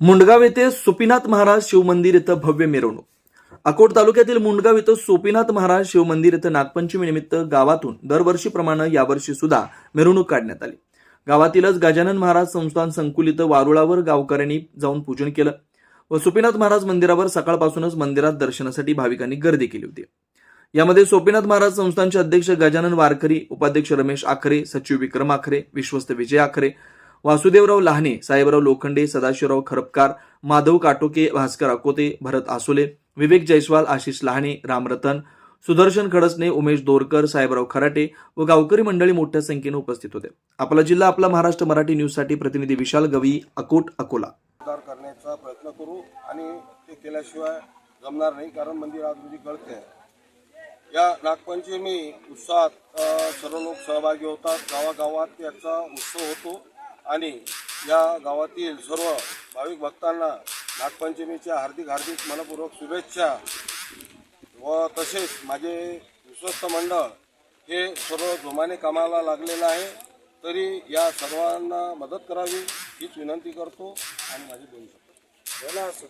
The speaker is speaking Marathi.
मुंडगाव येथे सोपीनाथ महाराज शिवमंदिर इथं भव्य मिरवणूक. अकोट तालुक्यातील मुंडगाव इथं सोपीनाथ महाराज शिवमंदिर इथं नागपंचमी निमित्त गावातून दरवर्षीप्रमाणे यावर्षी सुद्धा मिरवणूक काढण्यात आली. गावातीलच गजानन महाराज संस्थान संकुल इथं वारुळावर गावकऱ्यांनी जाऊन पूजन केलं व सोपीनाथ महाराज मंदिरावर सकाळपासूनच मंदिरात दर्शनासाठी भाविकांनी गर्दी केली होती. यामध्ये सोपीनाथ महाराज संस्थानचे अध्यक्ष गजानन वारकरी उपाध्यक्ष रमेश आखरे सचिव विक्रम आखरे विश्वस्त विजय आखरे वासुदेवराव लहाने साहेबराव लोखंडे सदाशिवराव खरपकार माधव काटोके भास्कर अकोते भरत आसोले विवेक जयस्वाल आशिष लहाने रामरतन सुदर्शन खडसने उमेश दोरकर साहेबराव खराटे व गावकरी मंडळी मोठ्या संख्येने उपस्थित होते. आपला जिल्हा आपला महाराष्ट्र मराठी न्यूजसाठी प्रतिनिधी विशाल गवी अकोट अकोला. करण्याचा प्रयत्न करू आणि ते केल्याशिवाय जमणार नाही कारण मंदिर आज म्हणजे कळते या नागपंचमी उत्साहात सर्व लोक सहभागी होतात. गावागावात त्याचा उत्सव होतो. आणि या गावातील सर्व भाविक भक्तांना नागपंचमीच्या हार्दिक हार्दिक मनपूर्वक शुभेच्छा व तसेच माझे विश्वस्त मंडळ हे सर्व जोमाने कामाला लागलेलं आहे. तरी या सर्वांना मदत करावी हीच विनंती करतो आणि माझी दोन शकतो